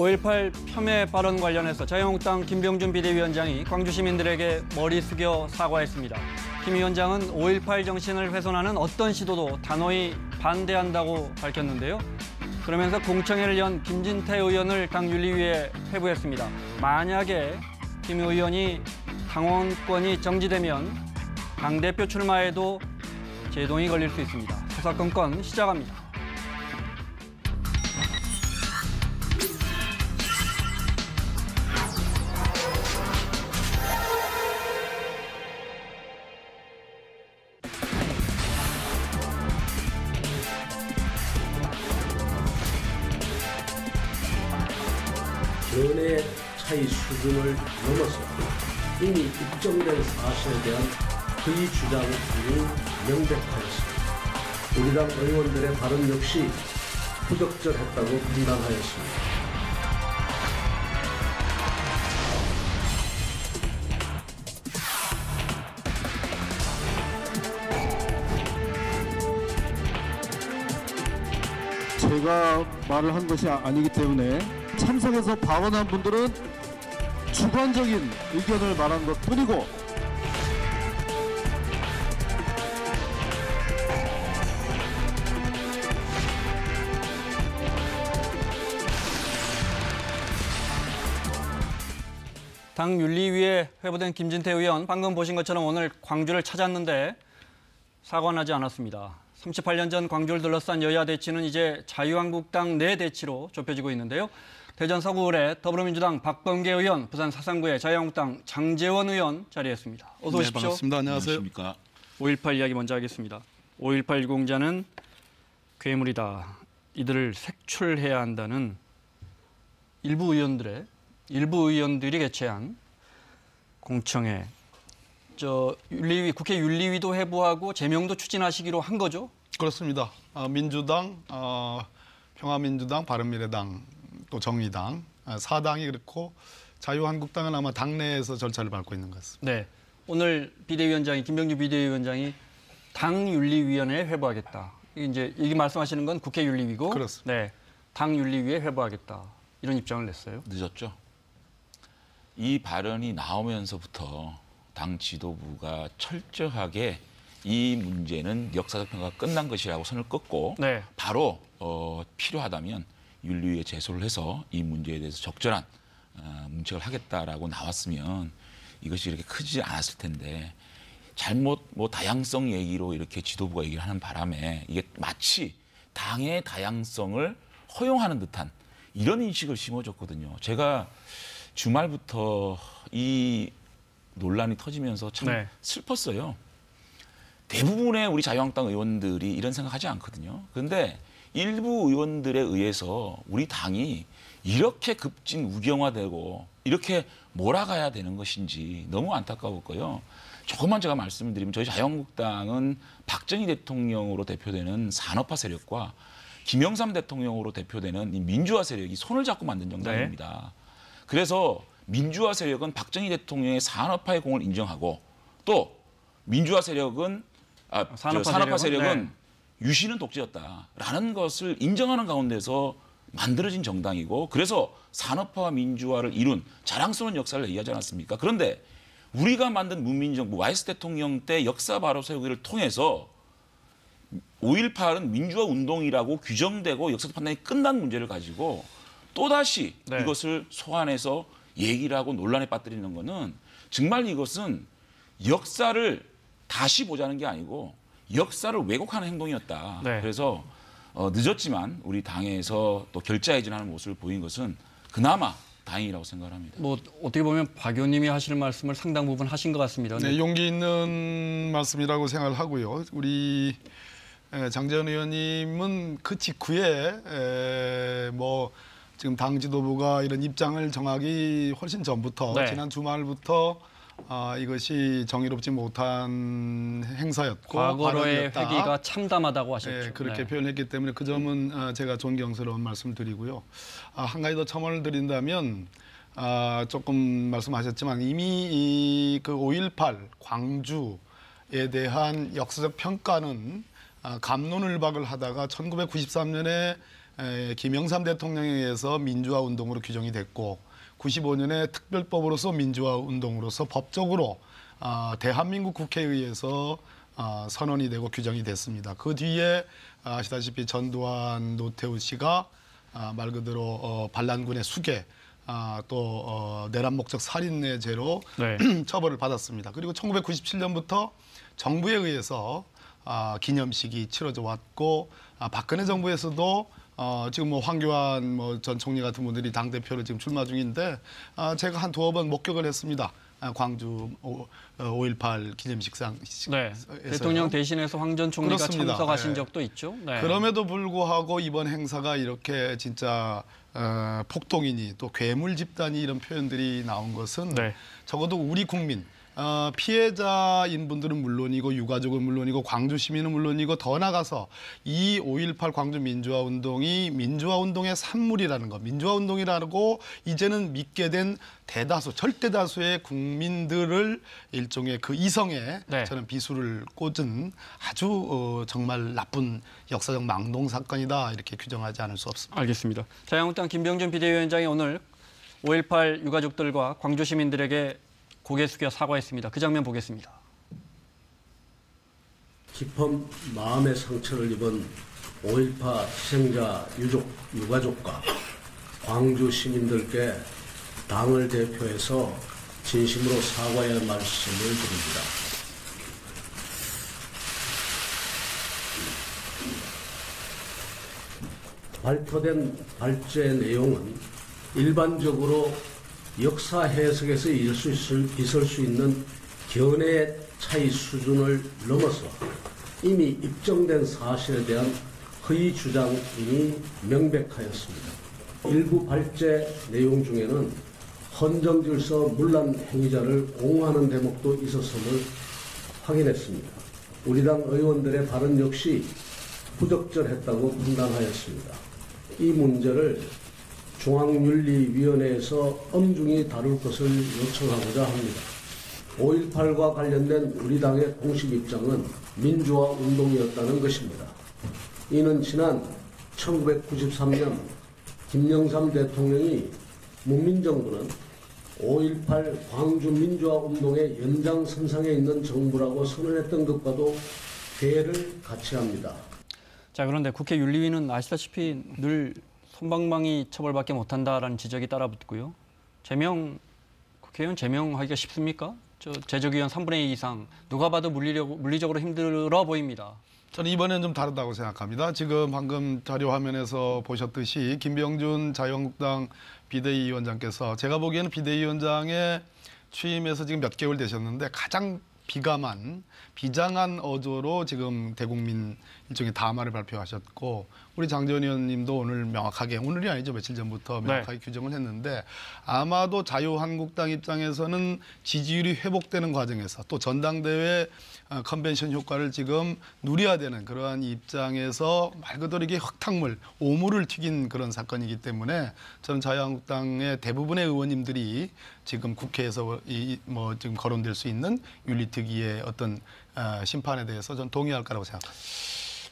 5.18 폄훼 발언 관련해서 자유한국당 김병준 비대위원장이 광주 시민들에게 머리 숙여 사과했습니다. 김 위원장은 5.18 정신을 훼손하는 어떤 시도도 단호히 반대한다고 밝혔는데요. 그러면서 공청회를 연 김진태 의원을 당 윤리위에 회부했습니다. 만약에 김 의원이 당원권이 정지되면 당대표 출마에도 제동이 걸릴 수 있습니다. 수사건건 시작합니다. 견해의 차이 수준을 넘어서 이미 입증된 사실에 대한 그의 주장이 명백하였습니다. 우리 당 의원들의 발언 역시 부적절했다고 판단하였습니다. 제가 말을 한 것이 아- 아니기 때문에 참석해서 발언한 분들은 주관적인 의견을 말한 것 뿐이고 당 윤리위에 회부된 김진태 의원 방금 보신 것처럼 오늘 광주를 찾았는데 사과하지 않았습니다. 38년 전 광주를 둘러싼 여야 대치는 이제 자유한국당 내 대치로 좁혀지고 있는데요. 대전 서구을의 더불어민주당 박범계 의원, 부산 사상구의 자유한국당 장재원 의원 자리했습니다. 어서 네, 오십시오. 반갑습니다. 안녕하세요. 안녕하십니까. 5.18 이야기 먼저 하겠습니다. 5.18 유공자는 괴물이다. 이들을 색출해야 한다는 일부 의원들의 일부 의원들이 개최한 공청회. 저 윤리위 국회 윤리위도 회부하고 제명도 추진하시기로 한 거죠? 그렇습니다. 어, 민주당, 어, 평화민주당, 바른미래당, 또 정의당 아, 사당이 그렇고 자유한국당은 아마 당내에서 절차를 밟고 있는 것 같습니다. 네. 오늘 비대위원장이 김병주 비대위원장이 당 윤리위원회에 회부하겠다. 이제 이게 말씀하시는 건 국회 윤리위고 그렇습니다. 네. 당 윤리위에 회부하겠다. 이런 입장을 냈어요. 늦었죠. 이 발언이 나오면서부터 당 지도부가 철저하게 이 문제는 역사적 평가가 끝난 것이라고 선을 긋고 네. 바로 어, 필요하다면 윤리위에 제소를 해서 이 문제에 대해서 적절한 어, 문책을 하겠다라고 나왔으면 이것이 이렇게 크지 않았을 텐데 잘못 뭐 다양성 얘기로 이렇게 지도부가 얘기를 하는 바람에 이게 마치 당의 다양성을 허용하는 듯한 이런 인식을 심어줬거든요. 제가 주말부터 이 논란이 터지면서 참 네. 슬펐어요. 대부분의 우리 자유한국당 의원들이 이런 생각하지 않거든요. 그런데 일부 의원들에 의해서 우리 당이 이렇게 급진 우경화되고 이렇게 몰아가야 되는 것인지 너무 안타까웠고요. 조금만 제가 말씀을 드리면 저희 자유한국당은 박정희 대통령으로 대표되는 산업화 세력과 김영삼 대통령으로 대표되는 이 민주화 세력이 손을 잡고 만든 정당입니다. 그래서 민주화 세력은 박정희 대통령의 산업화의 공을 인정하고 또 민주화 세력은 아, 저 산업화 산업화, 세력은, 세력은 유신은 독재였다라는 것을 인정하는 가운데서 만들어진 정당이고 그래서 산업화와 민주화를 이룬 자랑스러운 역사를 얘기하지 않았습니까? 그런데 우리가 만든 문민정부 와이스 대통령 때 역사 바로 세우기를 통해서 5.18은 민주화 운동이라고 규정되고 역사적 판단이 끝난 문제를 가지고 또다시 네. 이것을 소환해서 얘기를 하고 논란에 빠뜨리는 거는 정말 이것은 역사를 다시 보자는 게 아니고 역사를 왜곡하는 행동이었다. 네. 그래서 어, 늦었지만 우리 당에서 또 결자해진하는 모습을 보인 것은 그나마 다행이라고 생각합니다. 뭐 어떻게 보면 박 의원님이 하시는 말씀을 상당 부분 하신 것 같습니다. 네, 용기 있는 말씀이라고 생각을 하고요. 우리 에, 장재현 의원님은 그 직후에 에, 뭐 지금 당 지도부가 이런 입장을 정하기 훨씬 전부터 네. 지난 주말부터 아, 이것이 정의롭지 못한 행사였고 과거로의 발언이었다. 회기가 참담하다고 하셨죠. 예, 그렇게 네. 표현했기 때문에 그 점은 어, 제가 존경스러운 말씀드리고요. 아, 한 가지 더 첨언을 드린다면 아, 조금 말씀하셨지만 이미 이그 5.18 광주에 대한 역사적 평가는 아, 감론을박을 하다가 1993년에 에, 김영삼 대통령에 의해서 민주화 운동으로 규정이 됐고 95년에 특별법으로서 민주화 운동으로서 법적으로 아, 대한민국 국회에 의해서 아, 선언이 되고 규정이 됐습니다. 그 뒤에 아시다시피 전두환 노태우 씨가 아, 말 그대로 어, 반란군의 수괴 아, 또 어, 내란 목적 살인의 죄로 네. 처벌을 받았습니다. 그리고 1997년부터 정부에 의해서 아, 기념식이 치러져 왔고 아, 박근혜 정부에서도 어, 지금 뭐 황교안 뭐 전 총리 같은 분들이 당 대표로 지금 출마 중인데 아, 제가 한 두어 번 목격을 했습니다. 아, 광주 오, 5.18 기념식상 네. 대통령 대신해서 황 전 총리가 그렇습니다. 참석하신 네. 적도 있죠. 네. 그럼에도 불구하고 이번 행사가 이렇게 진짜 어, 폭동이니 또 괴물 집단이 이런 표현들이 나온 것은 네. 적어도 우리 국민 어, 피해자인 분들은 물론이고 유가족은 물론이고 광주 시민은 물론이고 더 나가서 이 5.18 광주 민주화 운동이 민주화 운동의 산물이라는 것, 민주화 운동이라고 이제는 믿게 된 대다수, 절대 다수의 국민들을 일종의 그 이성에 네. 저는 비수를 꽂은 아주 어, 정말 나쁜 역사적 망동 사건이다 이렇게 규정하지 않을 수 없습니다. 알겠습니다. 자유한국당 김병준 비대위원장이 오늘 5.18 유가족들과 광주 시민들에게 고개 숙여 사과했습니다. 그 장면 보겠습니다. 깊은 마음의 상처를 입은 5.18 희생자 유족, 유가족과 광주 시민들께 당을 대표해서 진심으로 사과의 말씀을 드립니다. 발표된 발제 내용은 일반적으로 역사 해석에서 있을 수 있을, 수 있는 견해 차이 수준을 넘어서 이미 입증된 사실에 대한 허위 주장이 명백하였습니다. 일부 발제 내용 중에는 헌정질서 문란 행위자를 옹호하는 대목도 있었음을 확인했습니다. 우리 당 의원들의 발언 역시 부적절했다고 판단하였습니다. 이 문제를 중앙윤리위원회에서 엄중히 다룰 것을 요청하고자 합니다. 5.18과 관련된 우리 당의 공식 입장은 민주화 운동이었다는 것입니다. 이는 지난 1993년 김영삼 대통령이 문민정부는 5.18 광주 민주화 운동의 연장선상에 있는 정부라고 선언했던 것과도 괴를 같이 합니다. 자 그런데 국회 윤리위는 아시다시피 늘 손방망이 처벌밖에 못한다라는 지적이 따라붙고요. 제명 국회의원 제명하기가 쉽습니까? 저 재적의원 3분의 2 이상 누가 봐도 물리력, 물리적으로 힘들어 보입니다. 저는 이번엔 좀 다르다고 생각합니다. 지금 방금 자료 화면에서 보셨듯이 김병준 자유한국당 비대위원장께서 제가 보기에는 비대위원장의 취임해서 지금 몇 개월 되셨는데 가장 비감한 비장한 어조로 지금 대국민 일종의 담화를 발표하셨고 우리 장재원 의원님도 오늘 명확하게 오늘이 아니죠. 며칠 전부터 명확하게 규정을 했는데 아마도 자유한국당 입장에서는 지지율이 회복되는 과정에서 또 전당대회 어, 컨벤션 효과를 지금 누려야 되는 그러한 입장에서 말 그대로 이게 흙탕물 오물을 튀긴 그런 사건이기 때문에 저는 자유한국당의 대부분의 의원님들이 지금 국회에서 이 뭐 지금 거론될 수 있는 윤리특위의 어떤 어, 심판에 대해서 저는 동의할 거라고 생각합니다.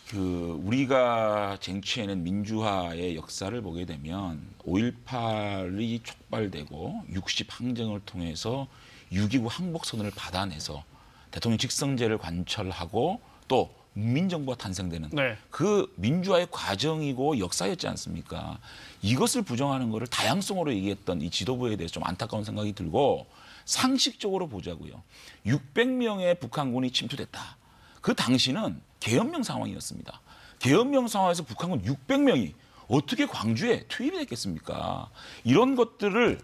그 우리가 쟁취해낸 민주화의 역사를 보게 되면 5.18이 촉발되고 60 항쟁을 통해서 6.29 항복선언을 받아내서 대통령 직성제를 관철하고 또 민정부가 탄생되는 네. 그 민주화의 과정이고 역사였지 않습니까? 이것을 부정하는 것을 다양성으로 얘기했던 이 지도부에 대해서 좀 안타까운 생각이 들고 상식적으로 보자고요. 600명의 북한군이 침투됐다. 그 당시는 계엄령 상황이었습니다. 계엄령 상황에서 북한군 600명이 어떻게 광주에 투입이 됐겠습니까? 이런 것들을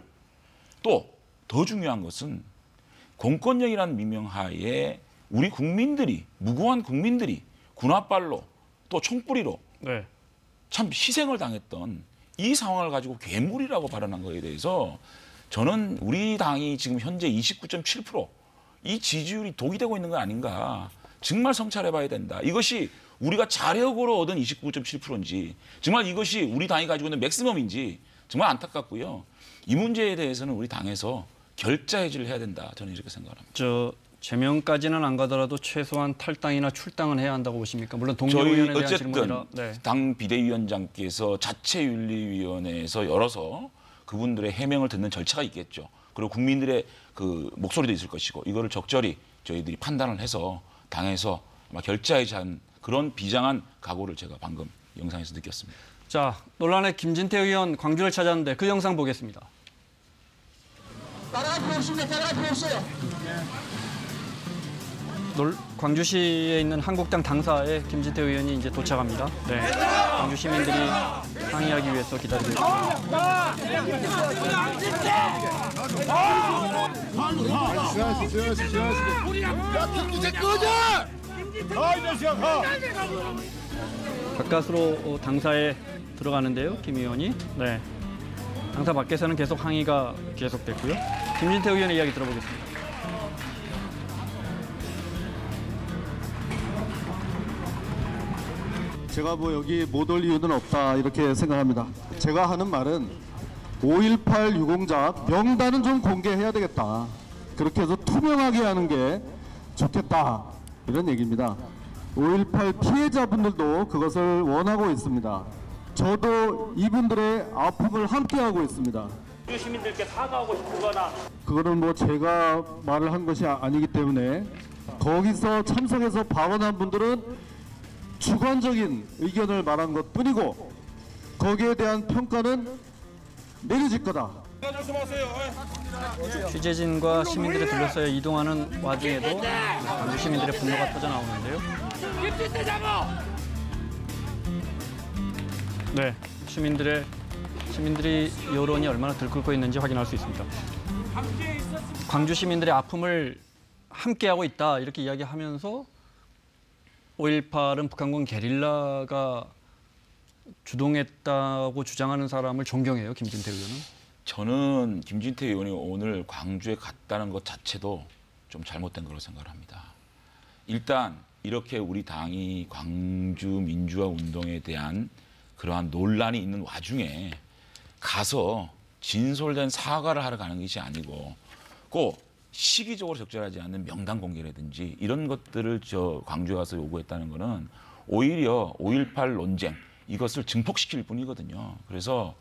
또 더 중요한 것은 공권력이라는 미명하에 우리 국민들이 무고한 국민들이 군화발로 또 총뿌리로 네. 참 희생을 당했던 이 상황을 가지고 괴물이라고 발언한 거에 대해서 저는 우리 당이 지금 현재 29.7%이 지지율이 독이 되고 있는 거 아닌가 정말 성찰해봐야 된다. 이것이 우리가 자력으로 얻은 29.7%인지 정말 이것이 우리 당이 가지고 있는 맥시멈인지 정말 안타깝고요. 이 문제에 대해서는 우리 당에서 결자 해지를 해야 된다. 저는 이렇게 생각합니다. 저 제명까지는 안 가더라도 최소한 탈당이나 출당은 해야 한다고 보십니까? 물론 저희 동료 의원에 대한 어쨌든 질문이라. 네. 당 비대위원장께서 자체 윤리위원회에서 열어서 그분들의 해명을 듣는 절차가 있겠죠. 그리고 국민들의 그 목소리도 있을 것이고 이거를 적절히 저희들이 판단을 해서 당에서 아마 한 그런 비장한 각오를 제가 방금 영상에서 느꼈습니다. 자, 논란의 김진태 의원 광주를 찾았는데 그 영상 보겠습니다. 따라갈 필요 없습니다. 따라갈 필요 없어요. 놀- 광주시에 있는 한국당 당사에 김진태 의원이 이제 도착합니다. 네. 광주 시민들이 항의하기 위해서 기다리고 있습니다. 가까스로 어, 당사에 들어가는데요, 김 의원이. 네. 당사 밖에서는 계속 항의가 계속됐고요. 김진태 의원의 이야기 들어보겠습니다. 제가 뭐 여기 못 올 이유는 없다 이렇게 생각합니다. 제가 하는 말은 5.18 유공자 명단은 좀 공개해야 되겠다. 그렇게 해서 투명하게 하는 게 좋겠다 이런 얘기입니다. 5.18 피해자분들도 그것을 원하고 있습니다. 저도 이분들의 아픔을 함께하고 있습니다. 시민들께 사과하고 싶거나 그거는 뭐 제가 말을 한 것이 아- 아니기 때문에 거기서 참석해서 발언한 분들은 주관적인 의견을 말한 것 뿐이고 거기에 대한 평가는 내려질 거다. 취재진과 시민들이 둘러싸여 이동하는 와중에도 광주 시민들의 분노가 터져 나오는데요. 네, 시민들의 시민들이 여론이 얼마나 들끓고 있는지 확인할 수 있습니다. 광주 시민들의 아픔을 함께하고 있다 이렇게 이야기하면서 5.18은 북한군 게릴라가 주동했다고 주장하는 사람을 존경해요, 김진태 의원은. 저는 김진태 의원이 오늘 광주에 갔다는 것 자체도 좀 잘못된 거라고 생각을 합니다. 일단 이렇게 우리 당이 광주 민주화 운동에 대한 그러한 논란이 있는 와중에 가서 진솔된 사과를 하러 가는 것이 아니고 꼭 시기적으로 적절하지 않는 명단 공개라든지 이런 것들을 저 광주에 가서 요구했다는 거는 오히려 5.18 논쟁 이것을 증폭시킬 뿐이거든요. 그래서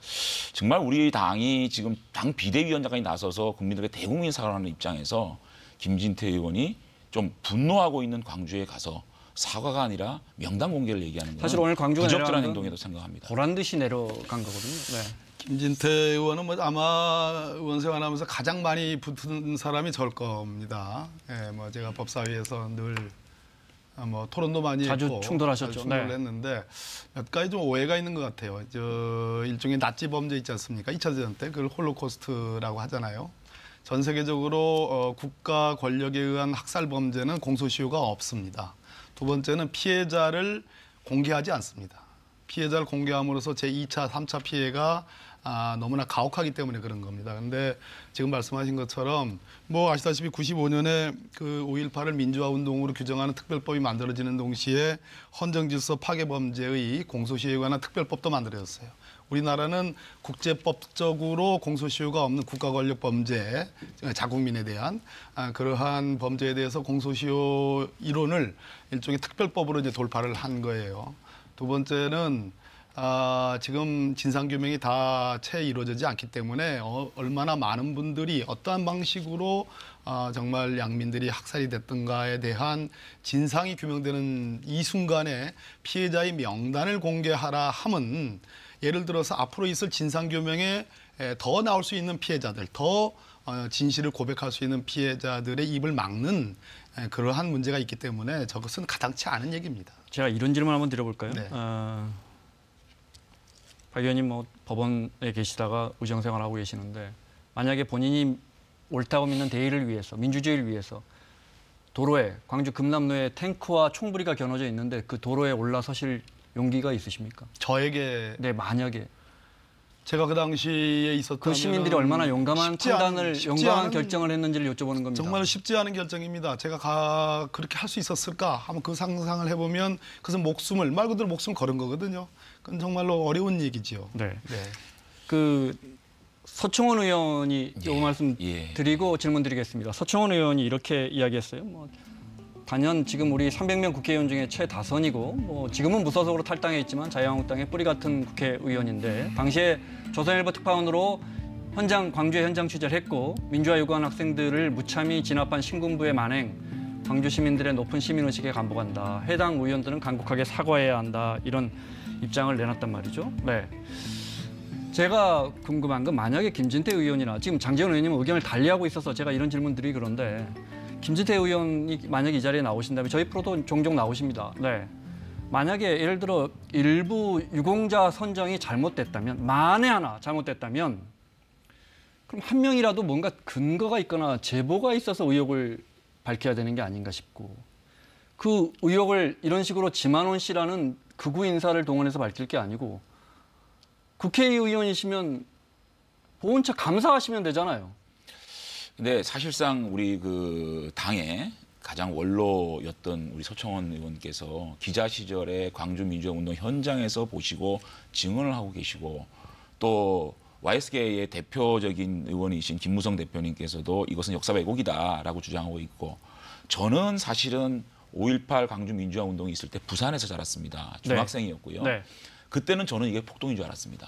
정말 우리 당이 지금 당 비대위원장까지 나서서 국민들에게 대국민 사과하는 입장에서 김진태 의원이 좀 분노하고 있는 광주에 가서 사과가 아니라 명단 공개를 얘기하는 건 사실 오늘 광주가 부적절한 행동이라고 생각합니다. 보란 듯이 내려간 거거든요. 네. 김진태 의원은 뭐 아마 의원 생활 하면서 가장 많이 붙은 사람이 저일 겁니다. 예, 뭐 제가 법사위에서 늘 아, 뭐 토론도 많이 자주 했고 충돌하셨죠. 자주 충돌을 네. 했는데 몇 가지 좀 오해가 있는 것 같아요. 저 일종의 나치 범죄 있지 않습니까? 2차 대전 때 그걸 홀로코스트라고 하잖아요. 전 세계적으로 어, 국가 권력에 의한 학살 범죄는 공소시효가 없습니다. 두 번째는 피해자를 공개하지 않습니다. 피해자를 공개함으로써 제2차, 3차 피해가 아, 너무나 가혹하기 때문에 그런 겁니다. 근데 지금 말씀하신 것처럼 뭐 아시다시피 95년에 그 5.18을 민주화 운동으로 규정하는 특별법이 만들어지는 동시에 헌정질서 파괴 범죄의 공소시효에 관한 특별법도 만들어졌어요. 우리나라는 국제법적으로 공소시효가 없는 국가 권력 범죄, 자국민에 대한 아, 그러한 범죄에 대해서 공소시효 이론을 일종의 특별법으로 이제 돌파를 한 거예요. 두 번째는 아, 지금 진상 규명이 다 채 이루어지지 않기 때문에 어, 얼마나 많은 분들이 어떠한 방식으로 아, 정말 양민들이 학살이 됐던가에 대한 진상이 규명되는 이 순간에 피해자의 명단을 공개하라 함은 예를 들어서 앞으로 있을 진상 규명에 에, 더 나올 수 있는 피해자들, 더 어, 진실을 고백할 수 있는 피해자들의 입을 막는 에, 그러한 문제가 있기 때문에 저것은 가당치 않은 얘기입니다. 제가 이런 질문 한번 드려볼까요? 네. 어, 박 의원님 뭐 법원에 계시다가 의정 생활하고 계시는데 만약에 본인이 옳다고 믿는 대의를 위해서 민주주의를 위해서 도로에 광주 금남로에 탱크와 총부리가 겨눠져 있는데 그 도로에 올라서실 용기가 있으십니까? 저에게 네 만약에 제가 그 당시에 있었던 그 시민들이 얼마나 용감한 판단을 용감한 결정을 했는지를 여쭤보는 겁니다. 정말 쉽지 않은 결정입니다. 제가 가, 그렇게 할 수 있었을까? 한번 그 상상을 해보면 그것은 목숨을 말 그대로 목숨을 걸은 거거든요. 그건 정말로 어려운 얘기지요. 네. 네. 그 서청원 의원이 요 말씀 예. 드리고 질문 드리겠습니다. 서청원 의원이 이렇게 이야기했어요. 뭐 단연 지금 우리 300명 국회의원 중에 최다선이고 뭐 지금은 무소속으로 탈당해 있지만 자유한국당의 뿌리 같은 국회의원인데 당시에 조선일보 특파원으로 현장 광주에 현장 취재를 했고 민주화 요구한 학생들을 무참히 진압한 신군부의 만행 광주 시민들의 높은 시민 의식에 감복한다. 해당 의원들은 간곡하게 사과해야 한다. 이런 입장을 내놨단 말이죠. 네. 제가 궁금한 건 만약에 김진태 의원이나 지금 장재원 의원님은 의견을 달리하고 있어서 제가 이런 질문들이 그런데 김진태 의원이 만약에 이 자리에 나오신다면 저희 프로도 종종 나오십니다. 네. 만약에 예를 들어 일부 유공자 선정이 잘못됐다면 만에 하나 잘못됐다면 그럼 한 명이라도 뭔가 근거가 있거나 제보가 있어서 의혹을 밝혀야 되는 게 아닌가 싶고 그 의혹을 이런 식으로 지만원 씨라는 극우 인사를 동원해서 밝힐 게 아니고 국회의원이시면 보훈처 감사하시면 되잖아요. 근데 사실상 우리 그 당의 가장 원로였던 우리 서청원 의원께서 기자 시절에 광주 민주화 운동 현장에서 보시고 증언을 하고 계시고 또 YSK의 대표적인 의원이신 김무성 대표님께서도 이것은 역사 왜곡이다라고 주장하고 있고 저는 사실은 5.18 광주 민주화 운동이 있을 때 부산에서 자랐습니다. 중학생이었고요. 네. 그때는 저는 이게 폭동인 줄 알았습니다.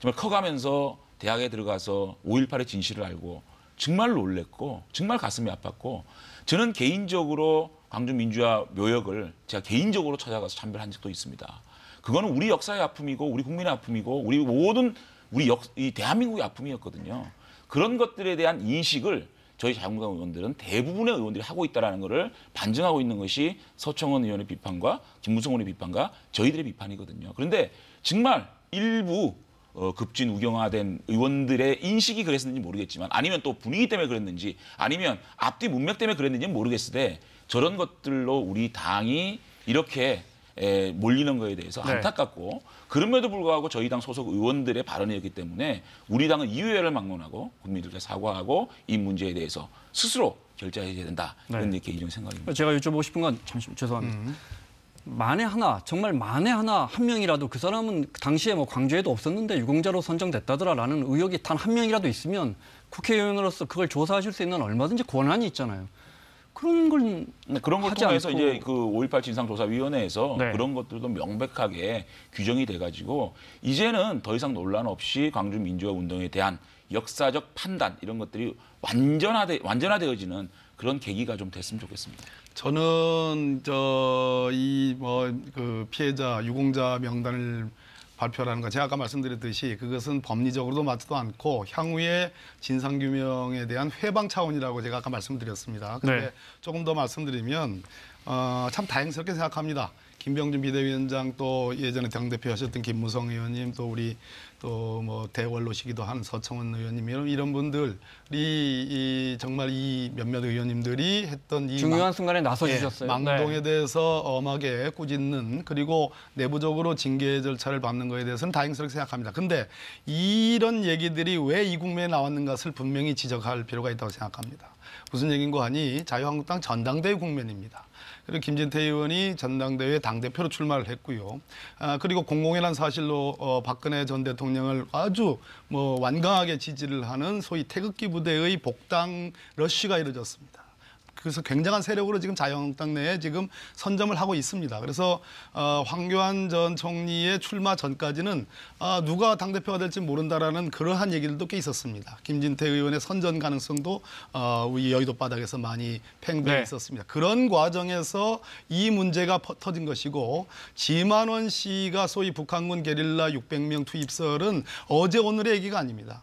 정말 커가면서 대학에 들어가서 5.18의 진실을 알고 정말 놀랬고 정말 가슴이 아팠고 저는 개인적으로 광주 민주화 묘역을 제가 개인적으로 찾아가서 참배한 적도 있습니다. 그거는 우리 역사의 아픔이고 우리 국민의 아픔이고 우리 모든 우리 역, 이 대한민국의 아픔이었거든요. 그런 것들에 대한 인식을 저희 자유한국당 의원들은 대부분의 의원들이 하고 있다라는 것을 반증하고 있는 것이 서청원 의원의 비판과 김무성 의원의 비판과 저희들의 비판이거든요. 그런데 정말 일부 어, 급진 우경화된 의원들의 인식이 그랬는지 모르겠지만 아니면 또 분위기 때문에 그랬는지 아니면 앞뒤 문맥 때문에 그랬는지는 모르겠으되 저런 것들로 우리 당이 이렇게 에, 몰리는 거에 대해서 네. 안타깝고 그럼에도 불구하고 저희 당 소속 의원들의 발언이었기 때문에 우리 당은 이유회를 막론하고 국민들께 사과하고 이 문제에 대해서 스스로 결정해야 된다 이런 네. 개인적인 생각입니다. 제가 여쭤보고 싶은 건 잠시 죄송합니다. 만에 하나 정말 만에 하나 한 명이라도 그 사람은 그 당시에 뭐 광주에도 없었는데 유공자로 선정됐다더라라는 의혹이 단 한 명이라도 있으면 국회의원으로서 그걸 조사하실 수 있는 얼마든지 권한이 있잖아요. 그런 걸 네, 그런 걸 하지 통해서 않고- 이제 그 5.18 진상조사위원회에서 네. 그런 것들도 명백하게 규정이 돼가지고 이제는 더 이상 논란 없이 광주 민주화 운동에 대한 역사적 판단 이런 것들이 완전화돼 완전화되어지는 그런 계기가 좀 됐으면 좋겠습니다. 저는 저 이 뭐 그 피해자 유공자 명단을 발표라는 거 제가 아까 말씀드렸듯이 그것은 법리적으로도 맞지도 않고 향후의 진상 규명에 대한 회방 차원이라고 제가 아까 말씀드렸습니다. 근데 네. 조금 더 말씀드리면 어, 참 다행스럽게 생각합니다. 김병준 비대위원장 또 예전에 당대표 하셨던 김무성 의원님 또 우리 또 뭐 대원로시기도 한 서청원 의원님 이런 이런 분들이 이 정말 이 몇몇 의원님들이 했던 이 중요한 망- 순간에 나서 예, 주셨어요. 망동에 네. 대해서 엄하게 꾸짖는 그리고 내부적으로 징계 절차를 밟는 거에 대해서는 다행스럽게 생각합니다. 근데 이런 얘기들이 왜 이 국면에 나왔는 것을 분명히 지적할 필요가 있다고 생각합니다. 무슨 얘기인고 하니 자유한국당 전당대회 국면입니다. 그리고 김진태 의원이 전당대회 당대표로 출마를 했고요. 아, 그리고 공공연한 사실로 어, 박근혜 전 대통령을 아주 뭐 완강하게 지지를 하는 소위 태극기 부대의 복당 러쉬가 이루어졌습니다. 그래서 굉장한 세력으로 지금 자유한국당 내에 지금 선점을 하고 있습니다. 그래서 어, 황교안 전 총리의 출마 전까지는 아, 누가 당대표가 될지 모른다라는 그러한 얘기들도 꽤 있었습니다. 김진태 의원의 선전 가능성도 어, 우리 여의도 바닥에서 많이 팽배해 네. 있었습니다. 그런 과정에서 이 문제가 퍼- 터진 것이고 지만원 씨가 소위 북한군 게릴라 600명 투입설은 어제 오늘의 얘기가 아닙니다.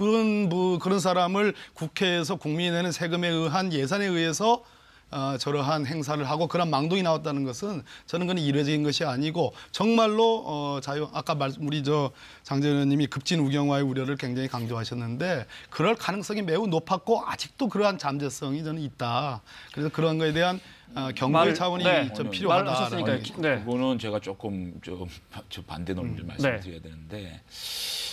그런 부, 그런 사람을 국회에서 국민이 내는 세금에 의한 예산에 의해서 어, 저러한 행사를 하고 그런 망동이 나왔다는 것은 저는 그건 이례적인 것이 아니고 정말로 어, 자유 아까 말 우리 저 장재 의원님이 급진 우경화의 우려를 굉장히 강조하셨는데 그럴 가능성이 매우 높았고 아직도 그러한 잠재성이 저는 있다. 그래서 그런 거에 대한 어, 경고의 말- 차원이 네. 좀 얘기죠. 네. 그거는 제가 조금 좀, 저 반대 논리를 말씀드려야 되는데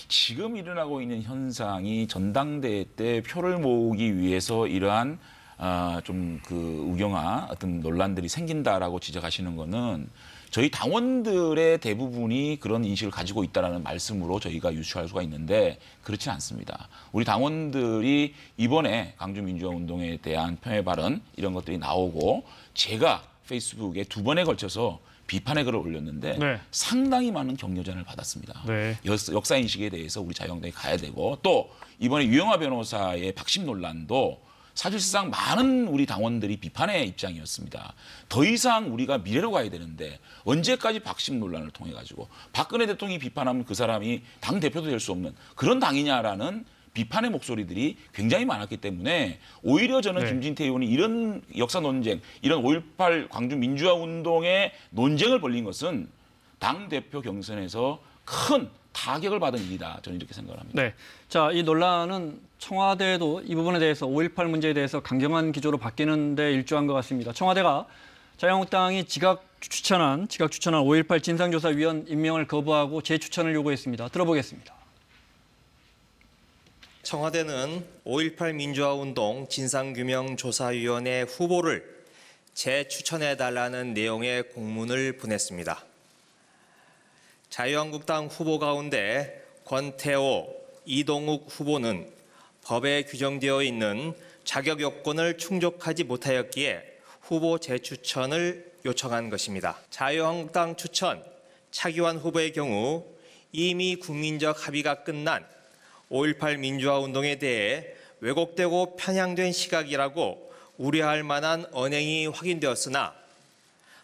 지금 일어나고 있는 현상이 전당대회 때 표를 모으기 위해서 이러한 아, 좀 그 우경화 어떤 논란들이 생긴다라고 지적하시는 거는 저희 당원들의 대부분이 그런 인식을 가지고 있다라는 말씀으로 저희가 유추할 수가 있는데 그렇진 않습니다. 우리 당원들이 이번에 광주 민주화 운동에 대한 폄훼 발언 이런 것들이 나오고 제가 페이스북에 두 번에 걸쳐서 비판의 글을 올렸는데 네. 상당히 많은 격려전을 받았습니다. 네. 역- 역사 인식에 대해서 우리 자유한국당이 가야 되고 또 이번에 유영하 변호사의 박심 논란도 사실상 많은 우리 당원들이 비판의 입장이었습니다. 더 이상 우리가 미래로 가야 되는데 언제까지 박심 논란을 통해 가지고 박근혜 대통령이 비판하면 그 사람이 당 대표도 될 수 없는 그런 당이냐라는 비판의 목소리들이 굉장히 많았기 때문에 오히려 저는 네. 김진태 의원이 이런 역사 논쟁, 이런 5.18 광주 민주화 운동의 논쟁을 벌린 것은 당 대표 경선에서 큰 타격을 받은 일이다. 저는 이렇게 생각을 합니다. 네. 자, 이 논란은 청와대도 이 부분에 대해서 5.18 문제에 대해서 강경한 기조로 바뀌는 데 일조한 것 같습니다. 청와대가 자유한국당이 지각 추천한 지각 추천한 5.18 진상조사위원 임명을 거부하고 재추천을 요구했습니다. 들어보겠습니다. 청와대는 5.18 민주화운동 진상규명조사위원회 후보를 재추천해달라는 내용의 공문을 보냈습니다. 자유한국당 후보 가운데 권태호, 이동욱 후보는 법에 규정되어 있는 자격 요건을 충족하지 못하였기에 후보 재추천을 요청한 것입니다. 자유한국당 추천 차기환 후보의 경우 이미 국민적 합의가 끝난 5.18 민주화 운동에 대해 왜곡되고 편향된 시각이라고 우려할 만한 언행이 확인되었으나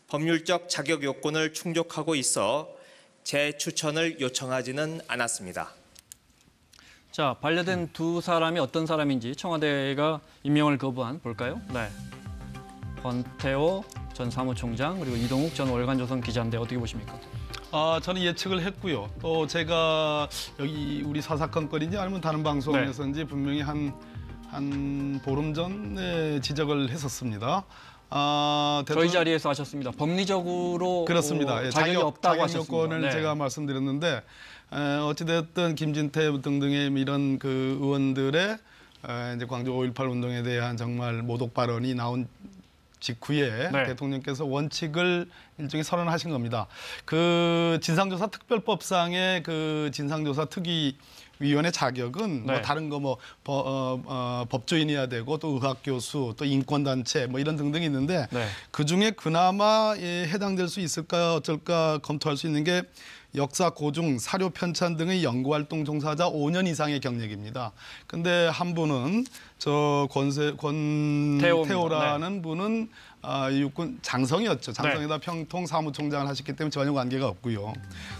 법률적 자격 요건을 충족하고 있어 재추천을 요청하지는 않았습니다. 자, 반려된 두 사람이 어떤 사람인지 청와대가 임명을 거부한 볼까요? 네. 권태호 전 사무총장 그리고 이동욱 전 월간조선 기자인데 어떻게 보십니까? 아, 저는 예측을 했고요. 또 제가 여기 우리 사사건건인지 아니면 다른 방송에서인지 분명히 한, 한 보름 전에 지적을 했었습니다. 아, 저희 자리에서 하셨습니다. 법리적으로 그렇습니다. 어, 예, 자격이 자격, 없다고 자격 하셨습니다. 요건을 네. 제가 말씀드렸는데 에, 어찌됐든 김진태 등등의 이런 그 의원들의 에, 이제 광주 5.18 운동에 대한 정말 모독 발언이 나온 직후에 네. 대통령께서 원칙을 일종의 선언하신 겁니다. 그 진상조사 특별법상의 그 진상조사 특위 위원회 자격은 네. 뭐 다른 거뭐 어, 어, 법조인이어야 되고 또 의학 교수 또 인권 단체 뭐 이런 등등이 있는데 네. 그 중에 그나마 예, 해당될 수 있을까 어쩔까 검토할 수 있는 게 역사 고증, 사료 편찬 등의 연구 활동 종사자 5년 이상의 경력입니다. 근데 한 분은 저 권세 태호입니다. 권태호라는 분은 아, 육군 장성이었죠. 장성에다 평통 사무총장을 하셨기 때문에 전혀 관계가 없고요.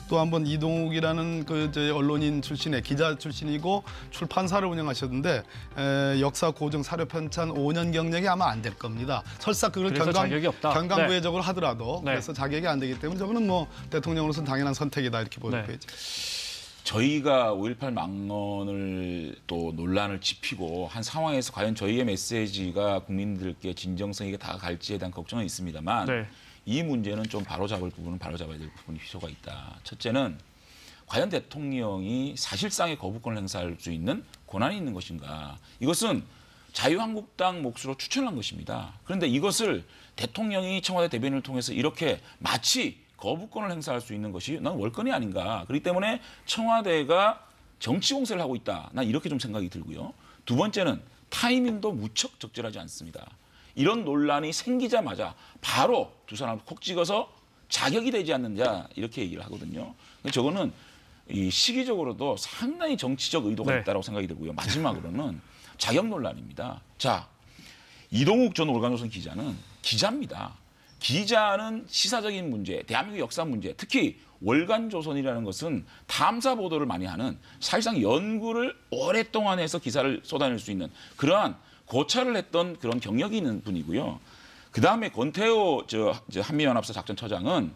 또 한 번 이동욱이라는 그저 언론인 출신의 기자 출신이고 출판사를 운영하셨는데 에, 역사 고증 사료 편찬 5년 경력이 아마 안 될 겁니다. 설사 그걸 자격이 없다. 경강부회적으로 하더라도 네. 그래서 자격이 안 되기 때문에 저거는 뭐 대통령으로서는 당연한 선택이다 이렇게 네. 보여야죠. 저희가 5.18 망언을 또 논란을 짚히고 한 상황에서 과연 저희의 메시지가 국민들께 진정성 있게 다가갈지에 대한 걱정은 있습니다만 네. 이 문제는 좀 바로잡을 부분은 바로잡아야 될 부분이 필요가 있다. 첫째는 과연 대통령이 사실상의 거부권을 행사할 수 있는 권한이 있는 것인가? 이것은 자유한국당 몫으로 추천한 것입니다. 그런데 이것을 대통령이 청와대 대변인을 통해서 이렇게 마치 거부권을 행사할 수 있는 것이 난 월권이 아닌가. 그렇기 때문에 청와대가 정치 공세를 하고 있다. 난 이렇게 좀 생각이 들고요. 두 번째는 타이밍도 무척 적절하지 않습니다. 이런 논란이 생기자마자 바로 두 사람을 콕 찍어서 자격이 되지 않느냐 이렇게 얘기를 하거든요. 저거는 이 시기적으로도 상당히 정치적 의도가 네. 있다고 생각이 들고요. 마지막으로는 자격 논란입니다. 자, 이동욱 전 월간조선 기자는 기자입니다. 기자는 시사적인 문제, 대한민국 역사 문제, 특히 월간 조선이라는 것은 탐사 보도를 많이 하는 사실상 연구를 오랫동안 해서 기사를 쏟아낼 수 있는 그러한 고찰을 했던 그런 경력이 있는 분이고요. 그 다음에 권태호 저, 저 한미연합사 작전처장은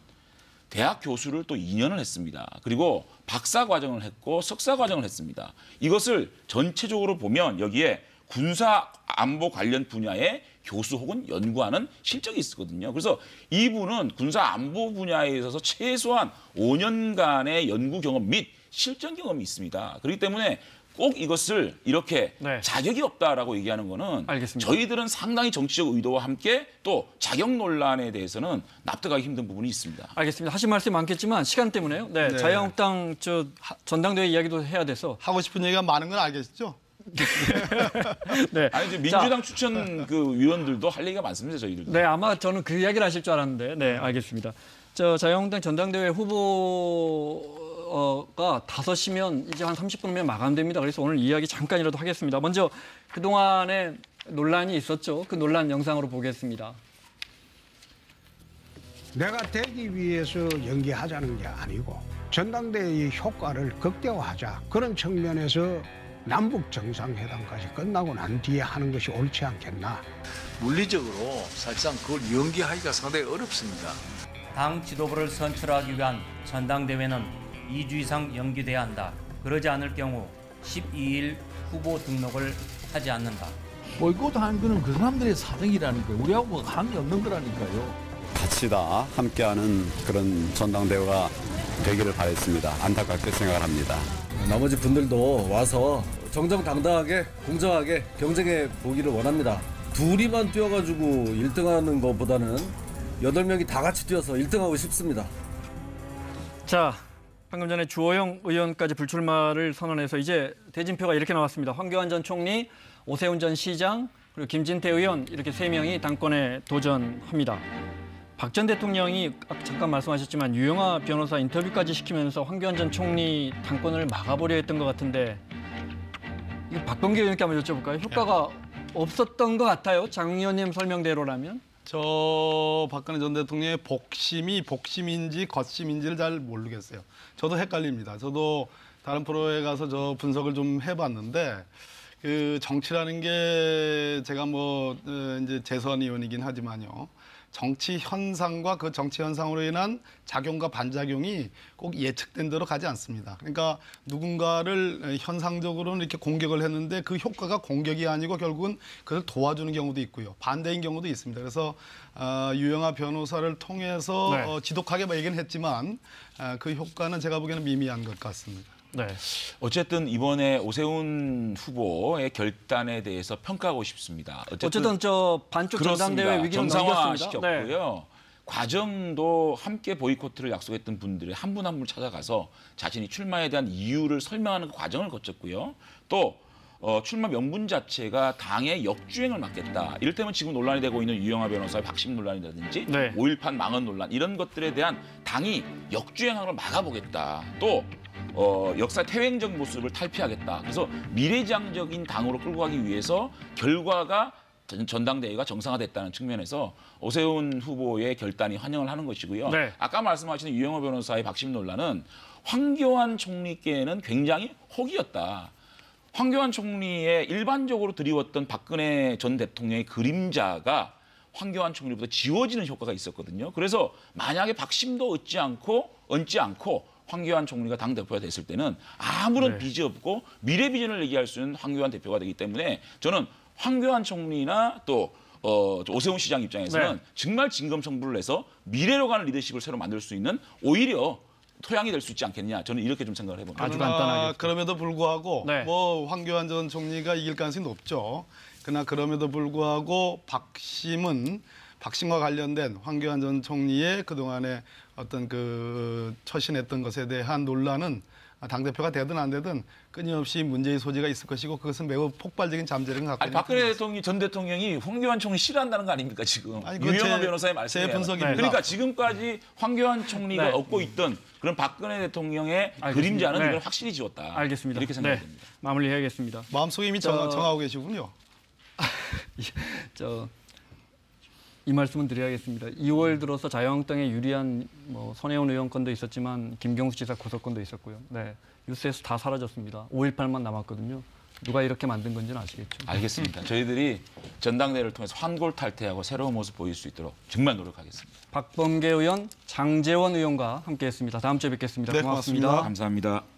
대학 교수를 또 2년을 했습니다. 그리고 박사 과정을 했고 석사 과정을 했습니다. 이것을 전체적으로 보면 여기에 군사 안보 관련 분야의 교수 혹은 연구하는 실적이 있거든요. 그래서 이분은 군사 안보 분야에 있어서 최소한 5년간의 연구 경험 및 실전 경험이 있습니다. 그렇기 때문에 꼭 이것을 이렇게 네. 자격이 없다라고 얘기하는 거는 알겠습니다. 저희들은 상당히 정치적 의도와 함께 또 자격 논란에 대해서는 납득하기 힘든 부분이 있습니다. 알겠습니다. 하신 말씀 많겠지만 시간 때문에요. 네, 네. 자유한국당 저 하- 전당대회 이야기도 해야 돼서. 하고 싶은 얘기가 많은 건 알겠죠? 네. 아니 이제 자, 민주당 추천 그 위원들도 할 얘기가 많습니다. 저희들도. 네, 아마 저는 그 이야기를 하실 줄 알았는데, 네, 알겠습니다. 저 자유한국당 전당대회 후보가 다섯 시면 이제 한 30분이면 마감됩니다. 그래서 오늘 이야기 잠깐이라도 하겠습니다. 먼저 그 동안에 논란이 있었죠. 그 논란 영상으로 보겠습니다. 내가 되기 위해서 연기하자는 게 아니고 전당대회의 효과를 극대화하자 그런 측면에서 남북 정상회담까지 끝나고 난 뒤에 하는 것이 옳지 않겠나. 물리적으로 사실상 그걸 연기하기가 상당히 어렵습니다. 당 지도부를 선출하기 위한 전당대회는 2주 이상 연기돼야 한다. 그러지 않을 경우 12일 후보 등록을 하지 않는다. 보이콧 하는 거는 그 사람들의 사정이라는 거예요. 우리하고 뭐 관계 없는 거라니까요. 같이 다 함께하는 그런 전당대회가 되기를 바랬습니다. 안타깝게 생각을 합니다. 나머지 분들도 와서 정정당당하게 공정하게 경쟁해 보기를 원합니다. 둘이만 뛰어가지고 1등 하는 것보다는 여덟 명이 다 같이 뛰어서 1등 하고 싶습니다. 자, 방금 전에 주호영 의원까지 불출마를 선언해서 이제 대진표가 이렇게 나왔습니다. 황교안 전 총리, 오세훈 전 시장, 그리고 김진태 의원 이렇게 세 명이 당권에 도전합니다. 박 전 대통령이 아까 잠깐 말씀하셨지만 유영아 변호사 인터뷰까지 시키면서 황교안 전 총리 당권을 막아보려 했던 것 같은데 이거 박범계 의원께 한번 여쭤볼까요? 효과가 없었던 것 같아요. 장 의원님 설명대로라면. 저 박근혜 전 대통령의 복심이 복심인지 겉심인지를 잘 모르겠어요. 저도 헷갈립니다. 저도 다른 프로에 가서 저 분석을 좀 해봤는데 그 정치라는 게 제가 뭐 어, 이제 재선 의원이긴 하지만요. 정치 현상과 그 정치 현상으로 인한 작용과 반작용이 꼭 예측된 대로 가지 않습니다. 그러니까 누군가를 현상적으로는 이렇게 공격을 했는데 그 효과가 공격이 아니고 결국은 그걸 도와주는 경우도 있고요. 반대인 경우도 있습니다. 그래서 어, 유영아 변호사를 통해서 네. 어, 지독하게 뭐 얘기는 했지만 어, 그 효과는 제가 보기에는 미미한 것 같습니다. 네. 어쨌든 이번에 오세훈 후보의 결단에 대해서 평가하고 싶습니다. 어쨌든 저 반쪽 전당대회 위기는 정상화 넘겼습니다. 네. 시켰고요. 과정도 함께 보이콧을 약속했던 분들이 한분 한 분 찾아가서 자신이 출마에 대한 이유를 설명하는 그 과정을 거쳤고요. 또 어, 출마 명분 자체가 당의 역주행을 막겠다. 이를테면 지금 논란이 되고 있는 유영하 변호사의 박심 논란이라든지 네. 5.18 망언 논란 이런 것들에 대한 당이 역주행하는 걸 막아보겠다. 또 어, 역사 태행적 모습을 탈피하겠다. 그래서 미래지향적인 당으로 끌고 가기 위해서 결과가 전- 전당대회가 정상화됐다는 측면에서 오세훈 후보의 결단이 환영을 하는 것이고요. 네. 아까 말씀하신 유영호 변호사의 박심 논란은 황교안 총리께는 굉장히 혹이었다. 황교안 총리의 일반적으로 드리웠던 박근혜 전 대통령의 그림자가 황교안 총리보다 지워지는 효과가 있었거든요. 그래서 만약에 박심도 얻지 않고 얹지 않고 황교안 총리가 당 대표가 됐을 때는 아무런 네. 빚이 없고 미래 비전을 얘기할 수 있는 황교안 대표가 되기 때문에 저는 황교안 총리나 또 어, 오세훈 시장 입장에서는 네. 정말 진검성부를 해서 미래로 가는 리더십을 새로 만들 수 있는 오히려 토양이 될 수 있지 않겠냐. 저는 이렇게 좀 생각을 해봅니다. 아주 간단하게. 그럼에도 불구하고 네. 뭐 황교안 전 총리가 이길 가능성이 높죠. 그러나 그럼에도 불구하고 박심은 박심과 관련된 황교안 전 총리의 그동안의 어떤 그 처신했던 것에 대한 논란은 당대표가 되든 안 되든 끊임없이 문제의 소지가 있을 것이고 그것은 매우 폭발적인 잠재력을 갖고 아니 있는 박근혜 대통령 전 대통령이 황교안 총리 싫어한다는 거 아닙니까 지금 아니, 제- 변호사의 제 말씀에 분석입니다. 그러니까 지금까지 황교안 총리가 네. 얻고 있던 그런 박근혜 대통령의 알겠습니다. 그림자는 네. 이걸 확실히 지웠다. 알겠습니다. 이렇게 네. 생각됩니다. 마무리해야겠습니다. 마음속에 이미 저- 정, 정하고 계시군요. 저 이 말씀은 드려야겠습니다. 2월 들어서 자유한국당에 유리한 뭐 손혜원 의원 건도 있었지만 김경수 지사 고소건도 있었고요. 네, 뉴스에서 다 사라졌습니다. 5.18만 남았거든요. 누가 이렇게 만든 건지는 아시겠죠? 알겠습니다. 저희들이 전당대회를 통해서 환골탈태하고 새로운 모습 보일 수 있도록 정말 노력하겠습니다. 박범계 의원, 장재원 의원과 함께했습니다. 다음 주에 뵙겠습니다 네, 고맙습니다. 고맙습니다. 감사합니다.